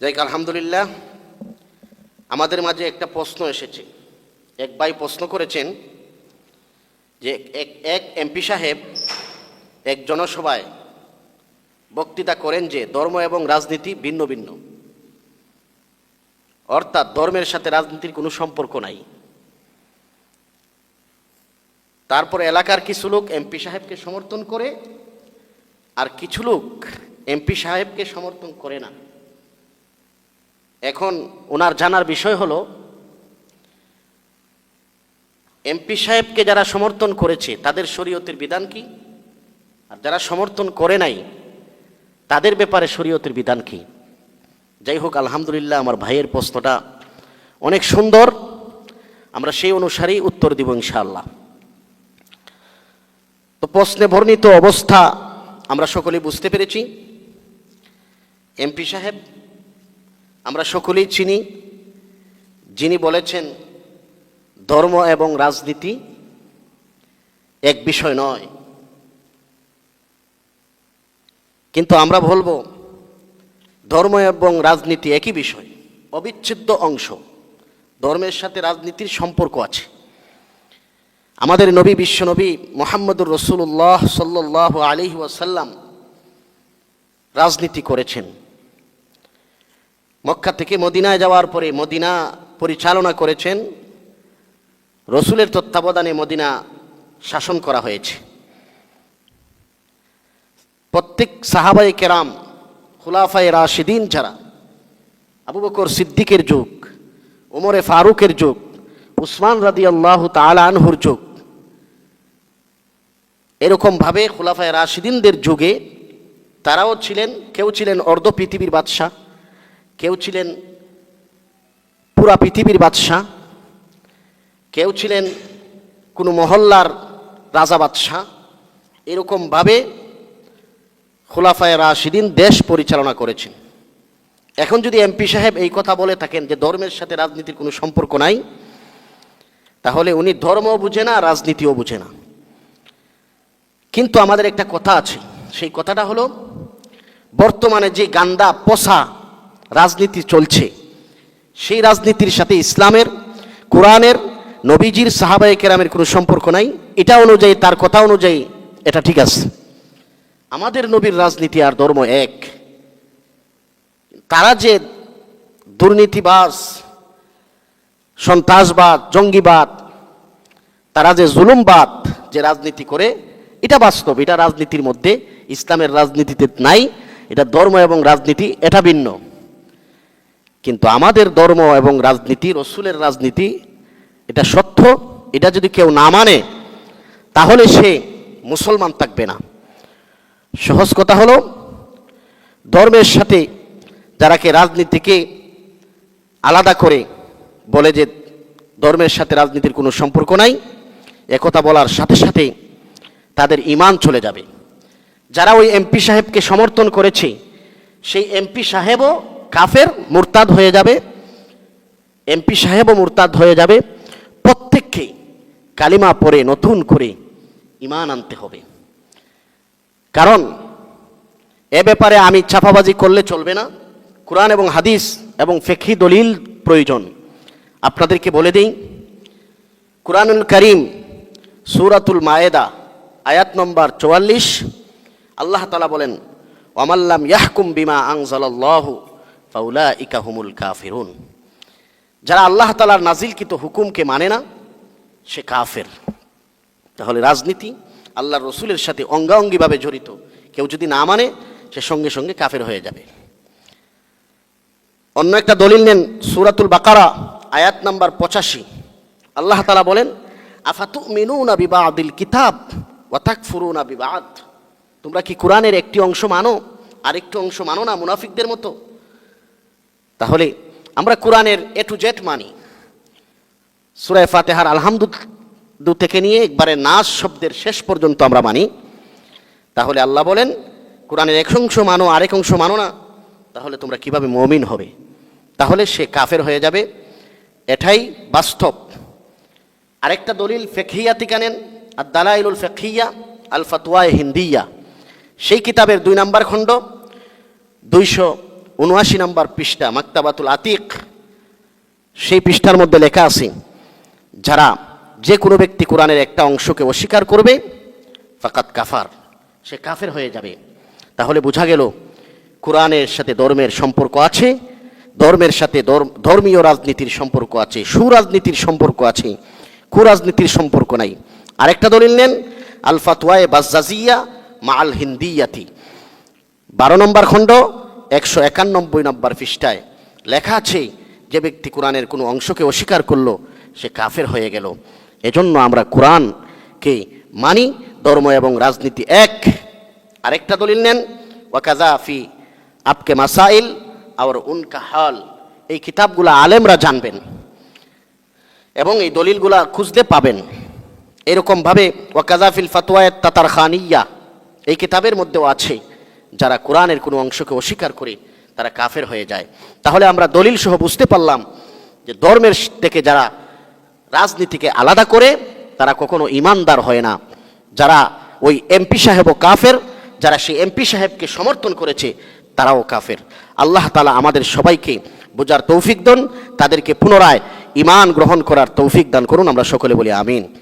যাই আলহামদুলিল্লাহ, আমাদের মাঝে একটা প্রশ্ন এসেছে। এক ভাই প্রশ্ন করেছেন যে এক এক এমপি সাহেব এক জনসভায় বক্তৃতা করেন যে ধর্ম এবং রাজনীতি ভিন্ন ভিন্ন। অর্থাৎ ধর্মের সাথে রাজনীতির কোনো সম্পর্ক নাই। তারপর এলাকার কিছু লোক এমপি সাহেবকে সমর্থন করে, আর কিছু লোক এমপি সাহেবকে সমর্থন করে না। এখন ওনার জানার বিষয় হলো, এমপি সাহেবকে যারা সমর্থন করেছে, তাদের শরীয়তের বিধান কি? আর যারা সমর্থন করে নাই, তাদের ব্যাপারে শরীয়তের বিধান কি? যাই হোক, আলহামদুলিল্লাহ, আমার ভাইয়ের প্রশ্নটা অনেক সুন্দর। আমরা সেই অনুসারেই উত্তর দিব ইনশাআল্লাহ। তো প্রশ্নে বর্ণিত অবস্থা আমরা সকলে বুঝতে পেরেছি। এমপি সাহেব আমরা সকলেই চিনি, যিনি বলেছেন ধর্ম এবং রাজনীতি এক বিষয় নয়। কিন্তু আমরা বলব, ধর্ম এবং রাজনীতি একই বিষয়, অবিচ্ছেদ্য অংশ। ধর্মের সাথে রাজনীতির সম্পর্ক আছে। আমাদের নবী বিশ্বনবী মোহাম্মদুর রসুল্লাহ সাল্লাহ আলি ওয়াসাল্লাম রাজনীতি করেছেন। মক্কা থেকে মদিনায় যাওয়ার পরে মদিনা পরিচালনা করেছেন। রসুলের তত্ত্বাবধানে মদিনা শাসন করা হয়েছে। প্রত্যেক সাহাবাই কেরাম, খুলাফায় রাশিদিন যারা, আবু বকর সিদ্দিকের যুগ, ওমরে ফারুকের যুগ, উসমান রাদি আল্লাহ আনহুর যুগ এরকমভাবে খুলাফায় রাশিদিনদের যুগে তারাও ছিলেন, কেউ ছিলেন অর্ধ পৃথিবীর বাদশাহ। কেউ ছিলেন পুরা পৃথিবীর বাদশাহ, কেউ ছিলেন কোনো মহল্লার রাজা বাদশাহ এরকমভাবে খোলাফায় রাশিদিন দেশ পরিচালনা করেছেন। এখন যদি এমপি সাহেব এই কথা বলে থাকেন যে ধর্মের সাথে রাজনীতির কোনো সম্পর্ক নাই, তাহলে উনি ধর্মও বুঝে না, রাজনীতিও বুঝে না। কিন্তু আমাদের একটা কথা আছে, সেই কথাটা হলো, বর্তমানে যে গান্দা পশা রাজনীতি চলছে। সেই রাজনীতির সাথে ইসলামের, কোরআনের, নবীজির সাহাবাই কেরামের কোনো সম্পর্ক নাই। এটা অনুযায়ী, তার কথা অনুযায়ী এটা ঠিক আছে। আমাদের নবীর রাজনীতি আর ধর্ম এক। তারা যে দুর্নীতিবাজ, সন্ত্রাসবাদ, জঙ্গিবাদ, তারা যে জুলুমবাদ যে রাজনীতি করে, এটা বাস্তব। এটা রাজনীতির মধ্যে ইসলামের রাজনীতিতে নাই। এটা ধর্ম এবং রাজনীতি এটা ভিন্ন। কিন্তু আমাদের ধর্ম এবং রাজনীতি, রসুলের রাজনীতি, এটা সত্য, এটা যদি কেউ না মানে তাহলে সে মুসলমান থাকবে না। সহজ কথা হলো, ধর্মের সাথে যারাকে রাজনীতিকে আলাদা করে বলে যে ধর্মের সাথে রাজনীতির কোনো সম্পর্ক নাই, একথা বলার সাথে সাথে তাদের ইমান চলে যাবে। যারা ওই এমপি সাহেবকে সমর্থন করেছে, সেই এমপি সাহেবও কাফের মুরতাদ হয়ে যাবে, এমপি সাহেবও মুরতাদ হয়ে যাবে প্রত্যেককে কালিমা পরে নতুন করে ইমান আনতে হবে। কারণ এ ব্যাপারে আমি চাপাবাজি করলে চলবে না। কোরআন এবং হাদিস এবং ফেকি দলিল প্রয়োজন। আপনাদেরকে বলে দিই, কোরআনুল করিম সুরাতুল মায়েদা, আয়াত নম্বর চুয়াল্লিশ, আল্লাহ তালা বলেন ওমাল্লাম ইয়াহকুম বিমা আংজালাল্লাহু ফাউলা ইকাহুমুল কাফিরুন। যারা আল্লাহ তালার নাজিলকৃত হুকুমকে মানে না, সে কাফের। তাহলে রাজনীতি আল্লাহর রসুলের সাথে অঙ্গাঙ্গিভাবে জড়িত। কেউ যদি না মানে সে সঙ্গে সঙ্গে কাফের হয়ে যাবে। অন্য একটা দলিল নেন সুরাতুল বাকারা, আয়াত নাম্বার পঁচাশি। আল্লাহ তালা বলেন আফাতু মিনুনা বিবাদিল কিতাব ওয়াতাক ফুরুনা বিবাদ? তোমরা কি কোরআনের একটি অংশ মানো? আরেকটি অংশ মানো না মুনাফিকদের মতো? তাহলে আমরা কোরআনের এ টু জেড মানি। সুরায় ফাতেহার আলহামদু থেকে নিয়ে একবারে নাচ শব্দের শেষ পর্যন্ত আমরা মানি। তাহলে আল্লাহ বলেন, কোরআনের এক অংশ মানো, আরেক অংশ মানো না, তাহলে তোমরা কীভাবে মমিন হবে? তাহলে সে কাফের হয়ে যাবে। এটাই বাস্তব। আরেকটা দলিল ফেখিয়া থেকে নেন আর দালাইলুল ফেখিয়া আল ফাতুয়ায় হিন্দিয়া। সেই কিতাবের দুই নাম্বার খণ্ড, দুইশো উনআশি নম্বর পৃষ্ঠা, মাক্তাবাতুল আতিক। সেই পৃষ্ঠার মধ্যে লেখা আছে, যারা যে কোনো ব্যক্তি কোরআনের একটা অংশকে অস্বীকার করবে ফাকাত কাফার, সে কাফের হয়ে যাবে। তাহলে বোঝা গেল, কোরআনের সাথে ধর্মের সম্পর্ক আছে, ধর্মের সাথে ধর্ম- ধর্মীয় রাজনীতির সম্পর্ক আছে, সুরাজনীতির সম্পর্ক আছে, কুরাজনীতির সম্পর্ক নাই। আরেকটা দলিল নেন আল ফাতওয়ায়ে বাজ্জাজিয়া মা আল হিন্দিয়াতি বারো নম্বর খণ্ড একশো একানব্বই নম্বর পৃষ্ঠায় লেখা আছে, যে ব্যক্তি কোরআনের কোনো অংশকে অস্বীকার করল, সে কাফের হয়ে গেল। এজন্য আমরা কোরআনকে মানি, ধর্ম এবং রাজনীতি এক। আরেকটা দলিল নেন ওয়াকাজাফি আপকে মাসাইল আর উনকা হাল। এই কিতাবগুলো আলেমরা জানবেন এবং এই দলিলগুলা খুঁজতে পাবেন। এরকমভাবে ওয়াকাজাফিল ফাতোয়ায় তাতার খানিয়া এই কিতাবের মধ্যেও আছে। যারা কোরআনের কোনো অংশকে অস্বীকার করে তারা কাফের হয়ে যায়। তাহলে আমরা দলিল সহ বুঝতে পারলাম যে ধর্মের থেকে যারা রাজনীতিকে আলাদা করে, তারা কখনো ইমানদার হয় না। যারা ওই এমপি সাহেবও কাফের, যারা সেই এমপি সাহেবকে সমর্থন করেছে, তারাও কাফের। আল্লাহ তালা আমাদের সবাইকে বোঝার তৌফিক দেন, তাদেরকে পুনরায় ইমান গ্রহণ করার তৌফিক দান করুন, আমরা সকলে বলি আমিন।